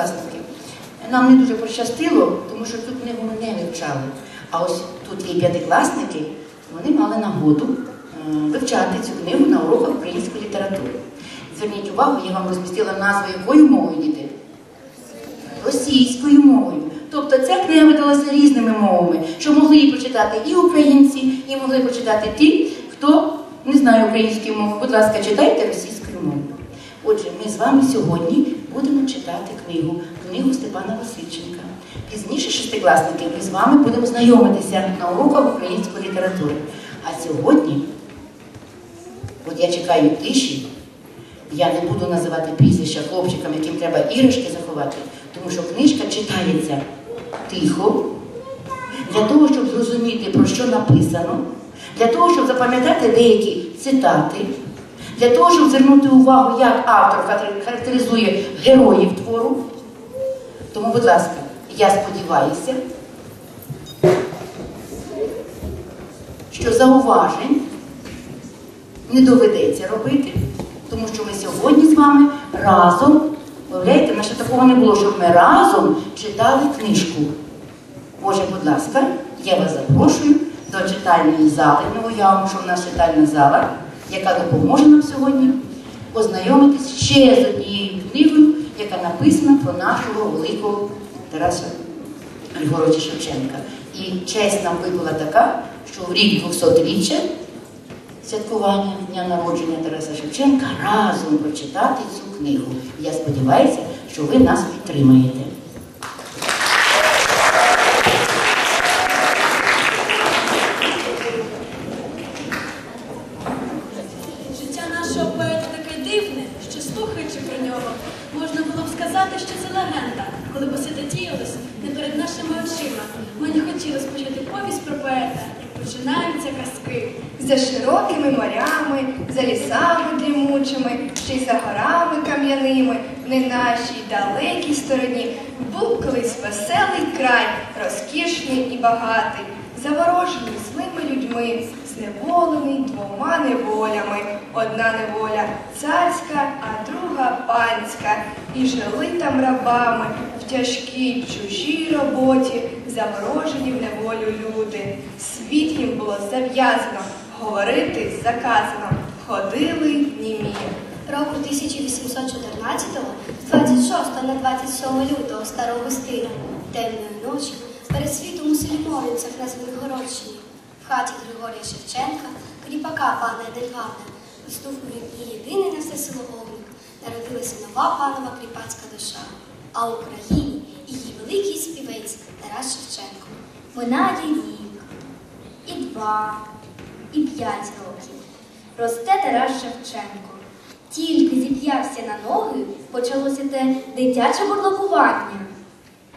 основному. Нам не дуже пощастило, тому що цю книгу ми не вивчали. А ось тут є п'ятикласники, вони мали нагоду е, вивчати цю книгу на уроках української літератури. Зверніть увагу, я вам розмістила назву якою мовою діти? Російською мовою. Тобто ця книга видалася різними мовами, що могли її прочитати і українці, і могли прочитати ті, хто не знає української мови. Будь ласка, читайте російською мовою. Отже, ми з вами сьогодні будемо читати книгу, книгу Степана Васильченка. Пізніше, шестикласники, ми з вами будемо знайомитися на уроках української літератури. А сьогодні, от я чекаю тиші, я не буду називати прізвища хлопчикам, яким треба іграшки заховати, тому що книжка читається тихо, для того, щоб зрозуміти, про що написано, для того, щоб запам'ятати деякі цитати, для того, щоб звернути увагу, як автор характеризує героїв твору. Тому, будь ласка, я сподіваюся, що зауважень не доведеться робити, тому що ми сьогодні з вами разом, уявляєте, наше такого не було, щоб ми разом читали книжку. Отже, будь ласка, я вас запрошую до читальної зали. Ми уявимо, що в нас читальна зала, яка допоможе нам сьогодні ознайомитись ще з однією книгою, яка написана про нашого великого Тараса Григоровича Шевченка. І честь нам випала така, що в рік 200-річчя святкування дня народження Тараса Шевченка разом прочитати цю книгу. Я сподіваюся, що ви нас підтримаєте. Життя нашого поета таке дивне, що слухаючи про нього, можна було б сказати, що це легенда, коли б освятотіялось не перед нашими очима. Мені хотілося почути повість про поета, як казки. За широкими морями, за лісами дрімучими, ще й за горами кам'яними, не нашій далекій стороні, був колись веселий край, розкішний і багатий, заворожений злими людьми, зневолений двома неволями. Одна неволя царська, а друга панська. І жили там рабами в тяжкій чужій роботі, заморожені в неволю люди. Світ їм було зав'язано, говорити заказано, ходили німі. Року 1814-го, з 26 на 27 лютого старого стиля, темної ночі, перед світом у селі Моринцях на Звенигородщині, в хаті Григорія Шевченка, кріпака пана Едельгавна, виступив і єдиний на все село Огник, народилася нова панова кріпацька душа, а в Україні її великий співець Тарас Шевченко. Минає рік, і два, і п'ять років. Росте Тарас Шевченко. Тільки зіп'явся на ноги, почалося те дитяче бурлакування.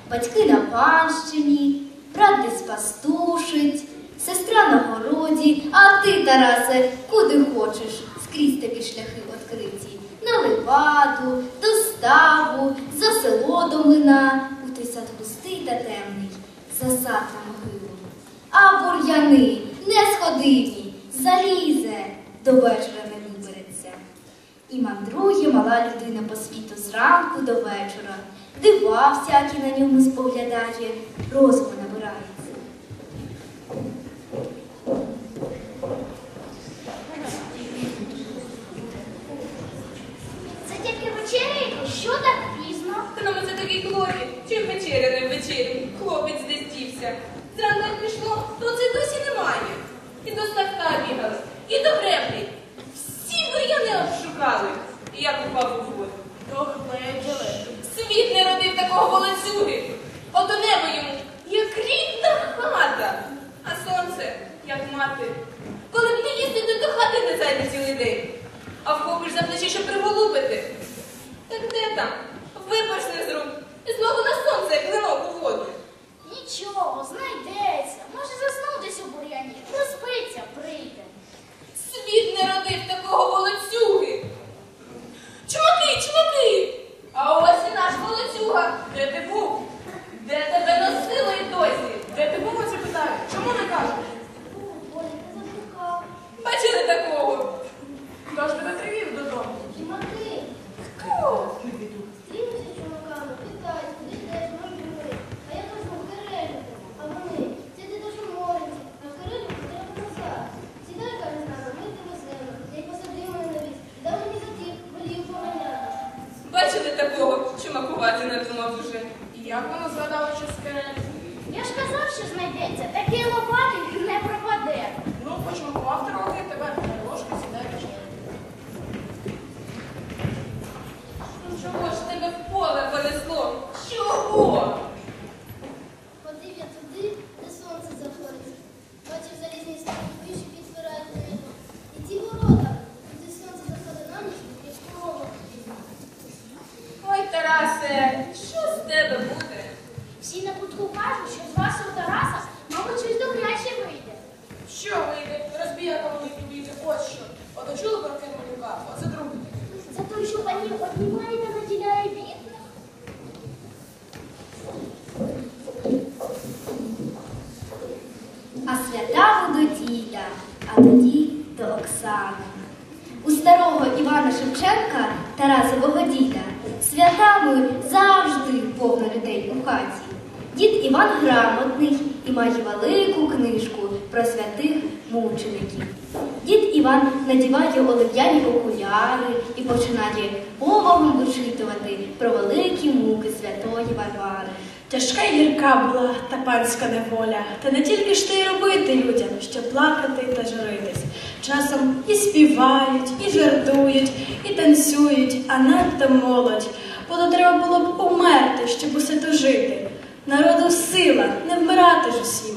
Батьки на панщині, брат десь пастушить, сестра на городі, а ти, Тарасе, куди хочеш, скрізь тобі шляхи відкриті. На леваду, до ставу, за село до млина, у той сад густий та темний, за сад на могилу. А бур'яни несходиві, залізе, до вечора не вибереться. І мандрує мала людина по світу зранку до вечора, дива всякі на ньому споглядає, розуму надіває олив'яні окуляри і починає повагом вичитувати про великі муки святої Варвари. Тяжка й гірка була та панська неволя, та не тільки ж те й робити людям, що плакати та журитись. Часом і співають, і жартують, і танцюють, а надто молодь. Бо треба було б умерти, щоб усе то жити. Народу сила, не вмирати ж усім.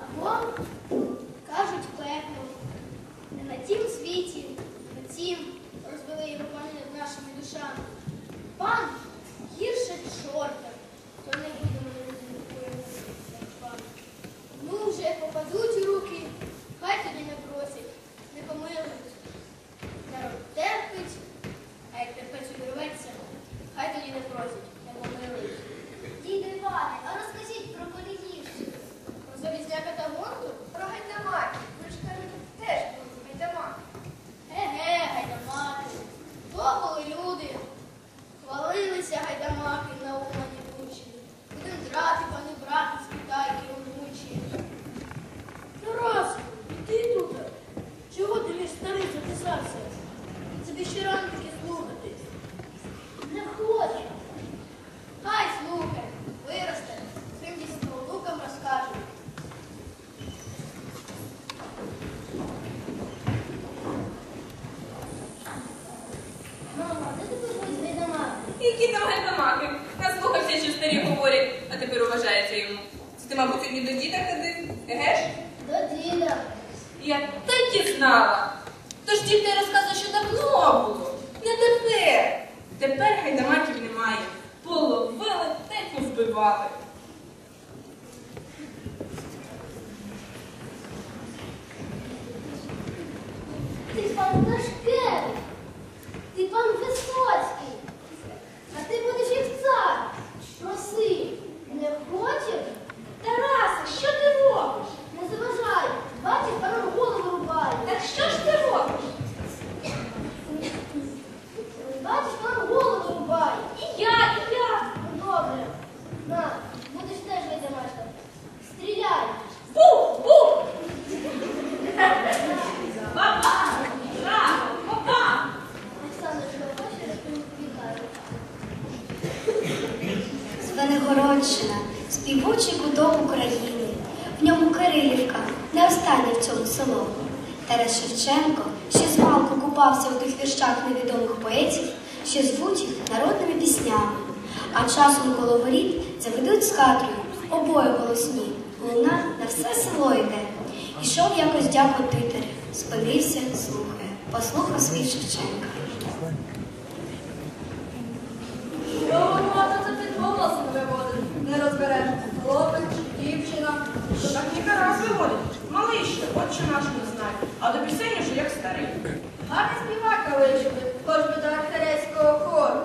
Або, кажуть, пекло. Не на тім світі, на тім розвели його пани над нашими душами. Пан гірше чорта, то не будемо розуміти, як пан. Ну, вже попадуть у руки, хай тоді не просять, не помилують. Народ терпить, а як терпець увірветься, хай тоді не просять, не помилують. Діди Іване, а розкажіть про Полігівщину. Про Залізняка та Гонту? Про гайдамаки. Ви ж кажете, теж були гайдамаки. Еге, гайдамаки. То були люди. Хвалилися гайдамаки на умані бучі. Будем драти, пани брати, спитайки умучі. Тарас, ти тут? Чого ти між старий записався? Тобі ще рано таки слухати. Не хочу. Хай слухай, виросте, своїм дійсно лукам розкаже. Мама, де ти будеш гайдамаки? Які там гайдамаки? Наслухався, що старі говорять, а тепер уважається йому. Це ти, мабуть, сьогодні до діда ходив? Еге ж? До діда. Я так і знала. Тож дід не розказує, що давно було. Не тепер. Тепер немає. Половили та й повбивали. Ти пан Дашкевич, ти пан Висоцький, а ти будеш як цар. Проси, не хочеш? Тарасе, що ти робиш? Не заважай, бачиш, паном голову рубає. Так що ж ти робиш? Бачиш, паном голову рубає. І я, і я. Ну, добре. На, будеш теж видимашка. Стріляй. Бух! Бух! Баба! Ра! Баба! Олександр, що хочеш, вітаю. Звенигородщина, співочий куток України. В ньому Кирилівка, не останнє в цьому село. Тарас Шевченко ще змалку купався у тих віршах невідомих поетів, що звуть їх народними піснями. А часом коло воріт заведуть з кадрою, обоє голосні, луна на все село йде. Ішов якось дяко титер, спинився, слухає, послухав свій Шевченка. Його мати це під голосом виводить. Не розбереш, хлопець чи дівчина. То так ніка раз виводить. Малий ще, от що наш не знає. А до пісень вже як старий. Гарний співака вийшли, хоч би до архерейського хору.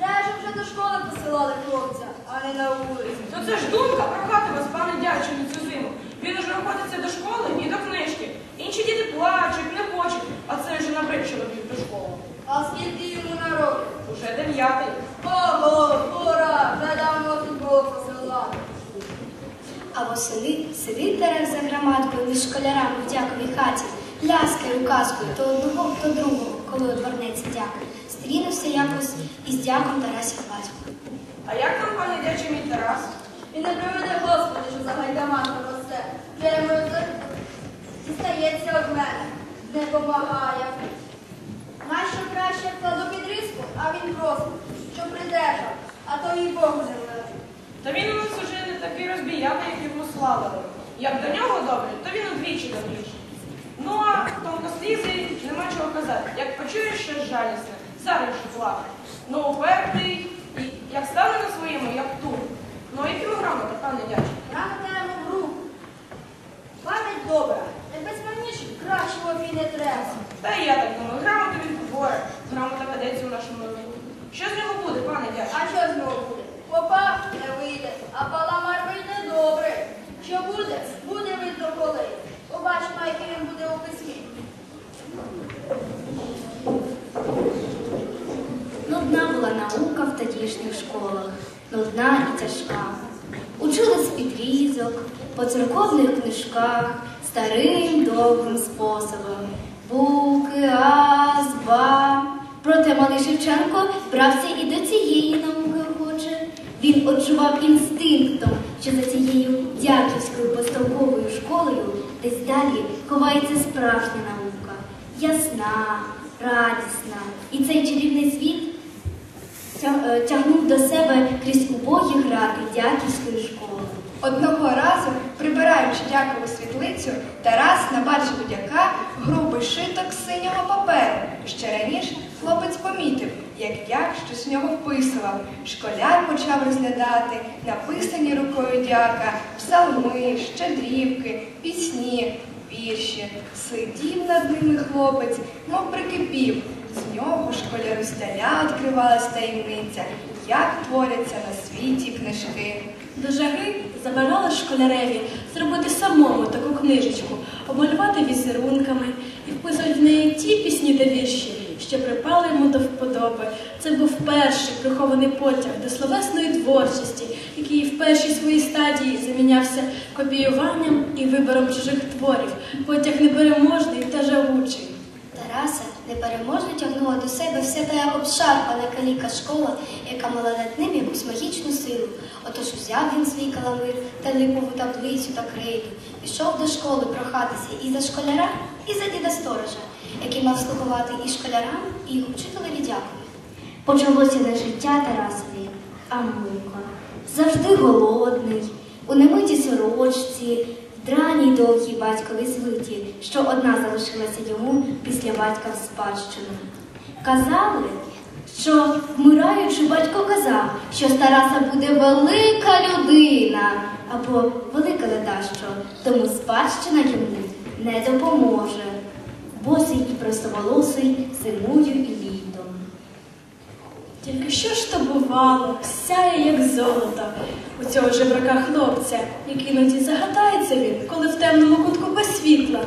Ж вже до школи посилали хлопця, а не на вулицю. То це ж думка прохати вас, пане дядчину, цю зиму. Він уже ходиться до школи і до книжки. Інші діти плачуть, не хочуть, а це вже набрид чоловік до школи. А скільки йому на роки? Уже дев'ятий. Ого, восени Сидить Тарас за громадкою між школярами в дяковій хаті, ляскає указкою то одного, то другого, коли одвернеться дяк. Стрінувся якось із дяком Тарасів батько. А як там, пане дячий мій Тарас? І не приведе Господи, що за гайдаманом росте. Вже йому дістається від мене, не помагає. Нащо краще кладу під різку, а він просить, що придержав, а то і Богу не. Та він у нас уже такий розбіяка, як йому славили. Як до нього добре, то він удвічі добріший. Ну а тонкослізий нема чого казати. Як почуєш щось жалісне, зараз же плакає. Ну упертий, і як стане на своєму, як тут. Ну а якими грамоти, пане дячий? Грамота йому в руку. Пам'ять добра, не без кращого мені не треба. Та і я так думаю, грамоту він поборе, грамота ведеться у нашому роду. Що з нього буде, пане дячий? А що з нього буде? Попа не вийде, а паламар вийде добре. Що буде, буде видно коли. Побачимо, який він буде у письмі. Нудна була наука в тодішніх школах, нудна і тяжка. Учили з підрізок, по церковних книжках, старим довгим способом. Буки, аз, ба. Проте малий Шевченко брався і до цієї науки. Він отчував інстинктом, що за цією дяківською постолковою школою десь далі ховається справжня наука. Ясна, радісна. І цей чарівний світ е, тягнув до себе крізь убогі грати дяківської школи. Одного разу, прибираючи дякову світлицю, Тарас набачив дяка грубий шиток синього паперу. Ще раніше хлопець помітив, як дяк щось в нього вписував. Школяр почав розглядати написані рукою дяка, псалми, щедрівки, пісні, вірші. Сидів над ними хлопець, мов прикипів. З нього школяру здаля відкривалась таємниця, як творяться на світі книжки. До жари забажали школяреві зробити самому таку книжечку, обмалювати візерунками і вписати в неї ті пісні та вірші, що припали йому до вподоби. Це був перший прихований потяг до словесної творчості, який в першій своїй стадії замінявся копіюванням і вибором чужих творів. Потяг непереможний та живучий. Тараса непереможно тягнула до себе вся та обшарпана каліка школа, яка мала над ним якусь магічну силу. Отож узяв він свій каламир та липову таблицю та крейду, пішов до школи прохатися і за школяра, і за діда сторожа, який мав слугувати і школярам, і їх учителеві дякую. Почалося не життя Тарасові, а мука. Завжди голодний, у немитій сорочці, драній довгій батьковій свиті, що одна залишилася йому після батька в спадщину. Казали, що вмираючи батько казав, що з Тараса буде велика людина або велика леда що, тому спадщина йому не допоможе. Босий і простоволосий зимою і літом. Тільки що ж то бувало, сяє, як золото, у цього жебрака хлопця, який іноді загадається він, коли в темному кутку без світла.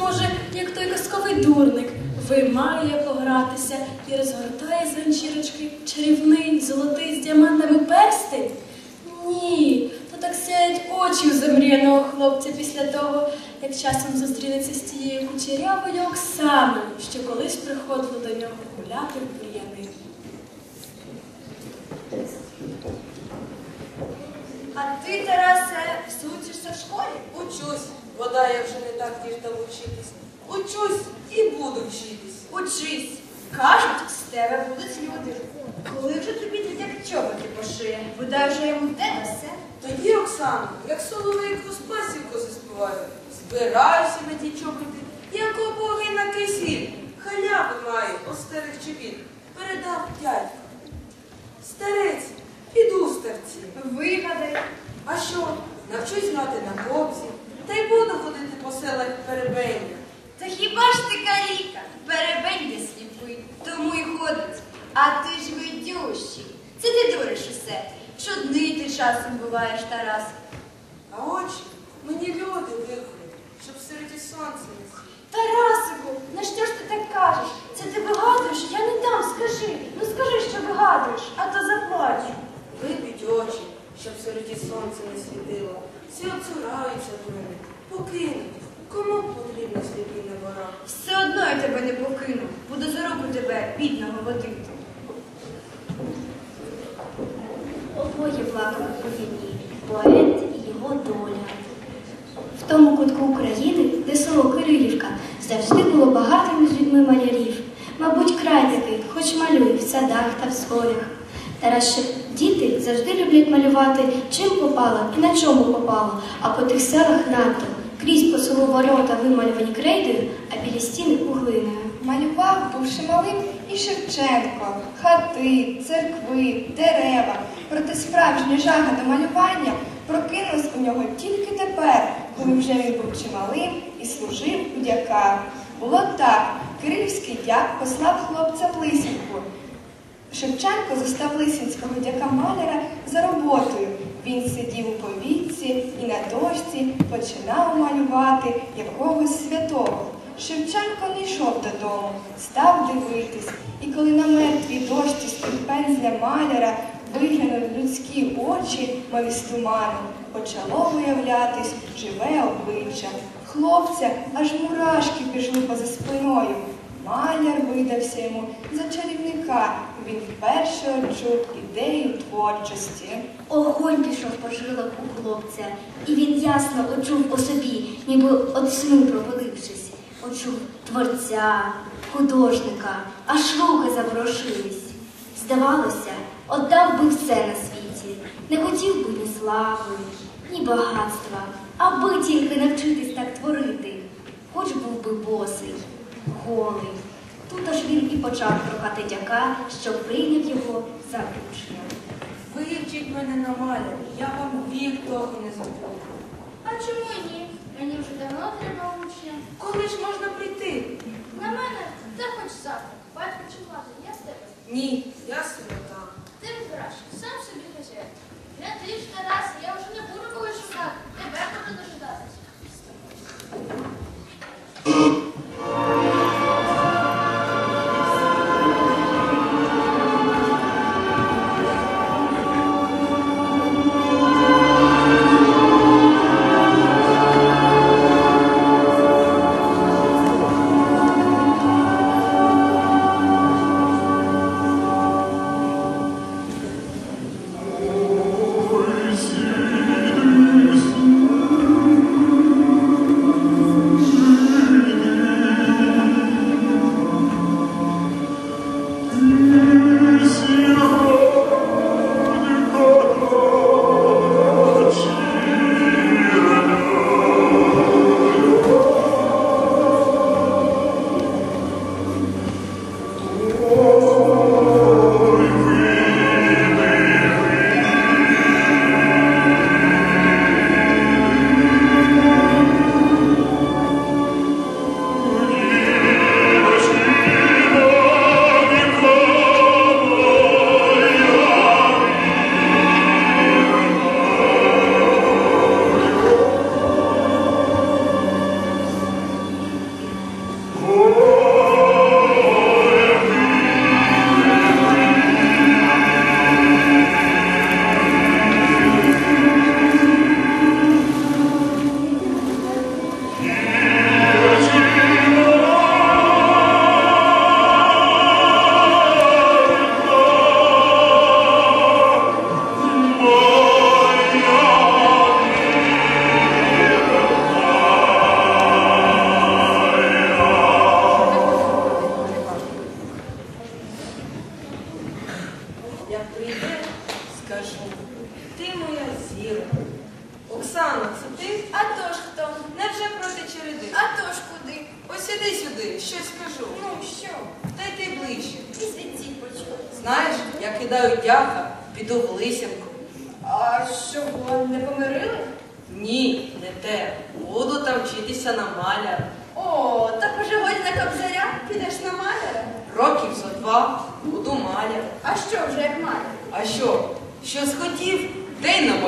Може, як той казковий дурник, виймає погратися і розгортає з ганчірочки чарівний, золотий з діамантами перстень? Ні, то так сяють очі у замріяного хлопця після того, як часом зустрінеться з тією кучерявою Оксаною, що колись приходила до нього гуляти в А ти, Тарасе, всучишся в школі? Учусь, вода я вже не так діждав вчитись. Учусь і буду вчитись. Учись. Кажуть, з тебе будуть люди. Коли вже тобі дитя чоботи пошиє, бодай вже йому де все. Тоді, Оксано, як соловейку з пасівку заспіваю, збираюся на ті чоботи, як обоги на кисіль. Халяви маю от старих чобіт. Передав дядько. Старець, піду старці. Вигадай. А що, навчусь грати на кобзі, та й буду ходити по селах перебення. Та хіба ж ти каліка? Перебень є сліпий, тому й ходить. А ти ж видющий. Це ти дуриш усе. Чудний ти часом буваєш, Тарас. А очі мені люди вихли, щоб серед сонця не. Тарасику, на що ж ти так кажеш? Це ти вигадуєш? Я не дам, скажи. Ну скажи, що вигадуєш, а то заплачу. Випіть очі, щоб серед сонця не світило. всі оцураються до мене, покинуть. Кому потрібна сліпільна вона? Все одно я тебе не покину. Буду за руку тебе бідного водити. Обоє плакали по війні, поет і його доля. В тому кутку України, село Кирилівка, завжди було багато між людьми малярів. Мабуть, край такий, хоч малює в садах та в сходах. Тарас діти завжди люблять малювати, чим попало і на чому попало, а по тих селах надто. Крізь по селу ворота вималювані крейдою, а біля стіни куглиною. Малював, бувши малим, і Шевченко, хати, церкви, дерева. Проте справжня жага до малювання прокинулась у нього тільки тепер, коли вже він був чималим і служив у дяка. Було так, кирилівський дяк послав хлопця в лисівку. Шевченко застав лисинського дяка маляра за роботою. Він сидів у повітці і на дошці починав малювати якогось святого. Шевченко не йшов додому, став дивитись, і коли на мертвій дошці з-під пензля маляра виглянули людські очі, мові з туману, почало виявлятись живе обличчя. Хлопця аж мурашки пішли поза спиною. Маляр видався йому за чарівника. Він вперше одчув ідею творчості. Огонь пішов по жилах у хлопця, і він ясно очув по собі, ніби от сну провалившись. Очув творця, художника, аж руки заворушились. Здавалося, отдав би все на світі, не хотів би ні слави, ні багатства, аби тільки навчитись так творити, хоч був би босий, голий. Тут аж він і почав прохати дяка, щоб прийняв його за учня. Вивчіть мене на малярі, я вам вік того не забуду. А чому ні? Мені вже давно треба учня. Коли ж можна прийти? На мене та хоч завтра. Батько чи мати, я з тебе. Ні, я сирота.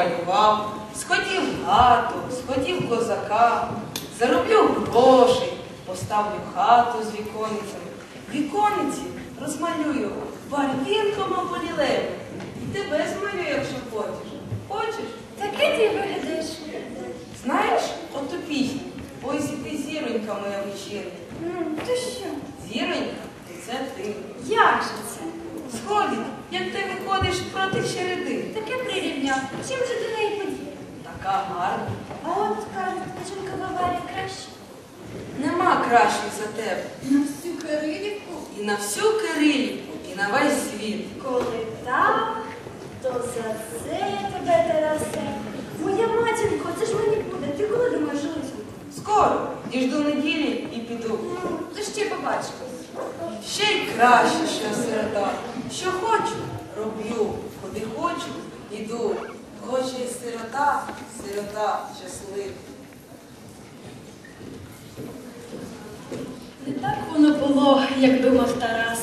Намалював. Схотів хату, схотів козака. Зароблю грошей, поставлю хату з віконницями. Віконниці розмалюю барвінком або лілею. І тебе змалюю, якщо хочеш. Хочеш? Таке ти виглядаєш Знаєш, оту пісню. Ой, ти зіронька моя вечірня. Ну, то що? Зіронька, то це ти. Як же це? Сходить, як ти виходиш проти череди. Таке прирівняв. Чим же до неї подіє? Така гарна. А от кажуть, Каченка Баварія краще. Нема кращих за тебе. На всю Кирилівку. І на всю Кирилівку, і на весь світ. Коли так, то за це я тебе, Тарасе. Моя матінко, це ж мені буде. Ти коли думаєш жити? Скоро, діжду неділі і піду. Ну, то ще побачимо. Краще, що сирота. Що хочу, роблю. Куди хочу, іду. Хоче і сирота, сирота щаслива. Не так воно було, як думав Тарас.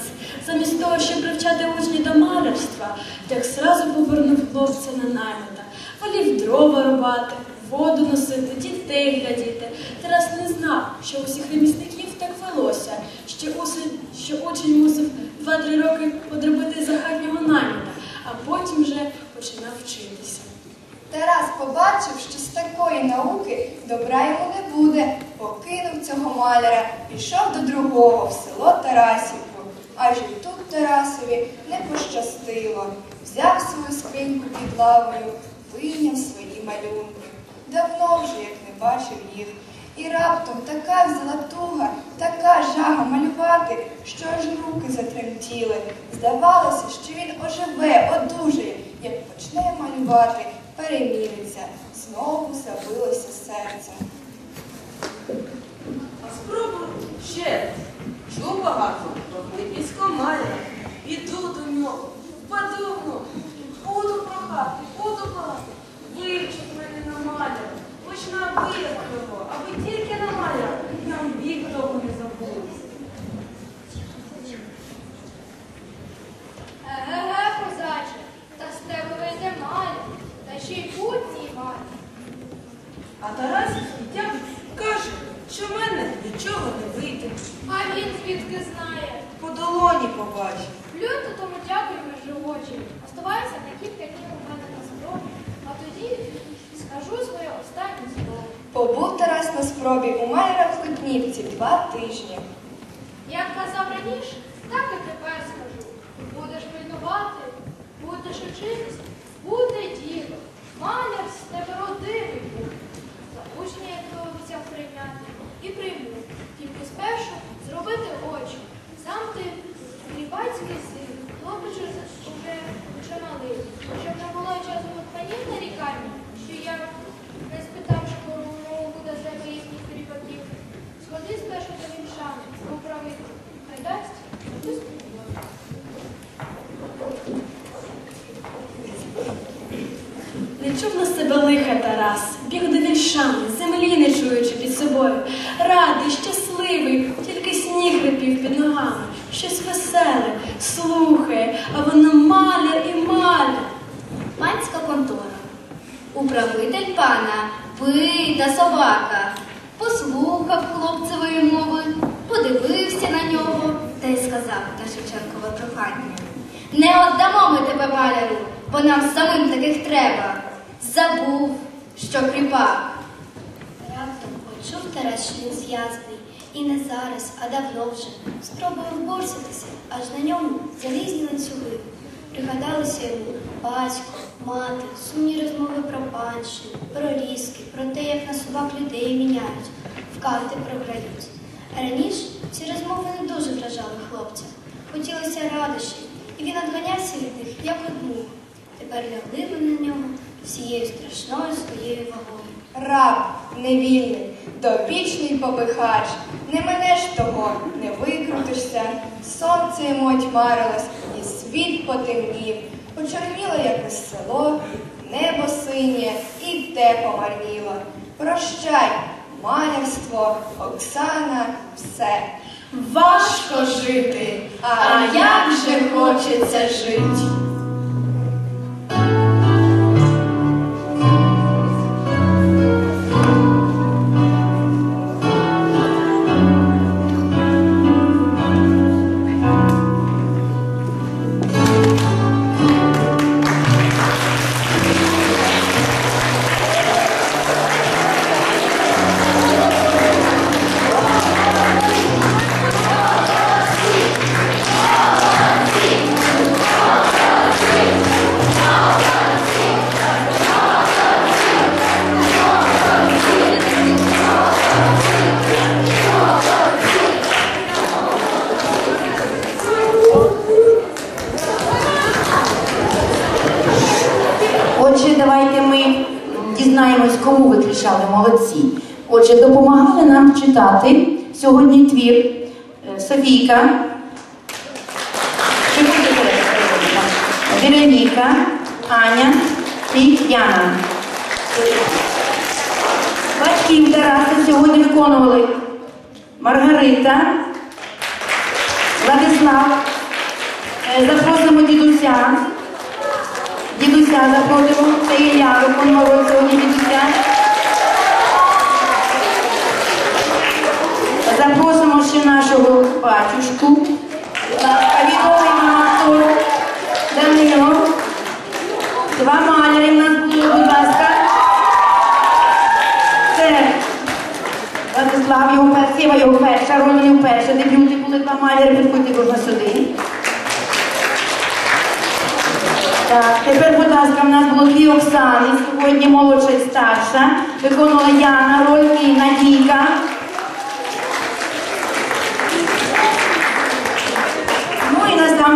Замість того, щоб привчати учні до малярства, як сразу повернув хлопця на наймита, волів дрова рубати, воду носити, дітей глядіти. Тарас не знав, що у всіх ремісників так велося, що, усень, що учень мусив два-три роки подробити за хатнього наймита, а потім вже починав вчитися. Тарас побачив, що з такої науки добра йому не буде. Покинув цього маляра, пішов до другого в село Тарасівку. Аж і тут Тарасові не пощастило. Взяв свою скриньку під лавою, вийняв свої малюнки. Давно вже як не бачив їх. І раптом така взяла туга, така жага малювати, що аж руки затремтіли. Здавалося, що він оживе, одужає, як почне малювати, переміриться, знову забилося серце. А спробуй ще. Чув багато Липівського маляра. Іду до нього, впаду буду прохати, буду плакати. Вивчить мене на маляра, хоч на його, аби тільки на маляра, нам вік того не забувся. Еге-ге, козаче, та з тебе вийде маля, та ще й путній маля. А Тарас як каже, що в мене нічого не вийде. А він звідки знає? По долоні побачив. Плюньте тому дякуємо живочі. Оставайся на кілька днів у мене на зброї, а тоді скажу своє останнє слово. Побув Тарас на спробі у маляра в Хотнівці два тижні. Як казав раніше, так і тепер скажу. Будеш пильнувати, будеш учитись, буде діло. Маляр з тебе родивий буде. За учня я обіцяв прийняти і прийму. Тільки спершу зробити очі. Сам ти грібацький син, хлопець уже вже малий. Щоб не було часу панів нарікання, що я не спитавши, кому буде з тебе їхніх кріпаків. Сходи спершу до віншани, управити. Хай дасть, спробуй. Не чув на себе лиха Тарас, біг до вільшани, землі не чуючи під собою. Радий, щасливий, тільки сніг рипів під ногами, щось веселе, слухає, а воно маляр і маляр. Панська контора. Управитель пана, бита собака. Послухав хлопцевої мови, подивився на нього та й сказав на Шевченкове прохання. Не отдамо ми тебе маляру, бо нам самим таких треба. Забув, що кріпак. Раптом почув Тарас, що він зв'язаний, і не зараз, а давно вже. Спробував борситися, аж на ньому залізні ланцюги. Пригадалися йому батько, мати, сумні розмови про панщину, про різки, про те, як на собак людей міняють, в карти програють. Раніше ці розмови не дуже вражали хлопця. Хотілося радощів, і він відганявся від них, як мух. Тепер лягли вони на нього всією страшною своєю вагою. Раб невільний, довічний побихач, не минеш того, не викрутишся. Сонце йому отьмарилось, і світ потемнів, почорніло якось село, небо синє, і те помарніло. Прощай, малярство, Оксана, все. Важко жити, а як же хочеться жити. Отже, допомагали нам читати сьогодні твір е, Софійка, Вероніка, Аня і Яна. Батьків Тараса сьогодні виконували Маргарита, Владислав. Е, Запросимо дідуся. Дідуся запросимо. Це Ілля виконував роль сьогодні дідуся. Запросимо нашого батюшку. Ласка, відомий актор Данило. Два маляри в нас були, будь ласка. Це Владислав, його перша, його перша роль, вони вперше дебюти були два маляри, підходьте, будь ласка, сюди. Так, тепер, будь ласка, в нас було дві Оксани, сьогодні молодша і старша. Виконувала Яна роль і Надійка.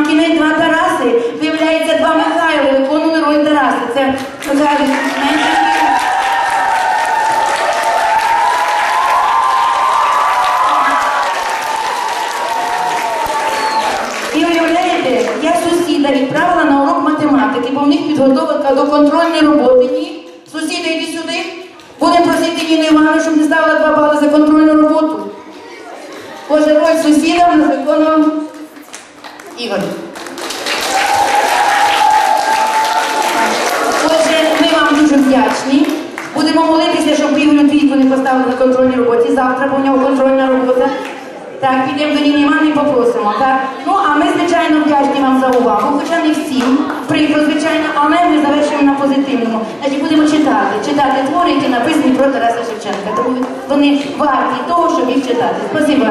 Кінець два Тараси. Виявляється, два Михайли виконували роль Тараса. Це менше. І уявляєте, я сусіда відправила на урок математики, бо в них підготовка до контрольної роботи. Ні, сусіда, йди сюди. Будемо просити Ніну Івановну, щоб не ставила два бали за контрольну роботу. Боже, роль сусіда виконував Ігор. Отже, ми вам дуже вдячні. Будемо молитися, щоб Ігорю двійку не поставили на контрольній роботі. Завтра, бо в нього контрольна робота. Так, підемо до Ніни Івановни і попросимо. Так? Ну, а ми, звичайно, вдячні вам за увагу, хоча не всім. Прикро, звичайно, але ми завершуємо на позитивному. Значить, будемо читати. Читати твори, які написані про Тараса Шевченка. Тому вони варті того, щоб їх читати. Спасибо.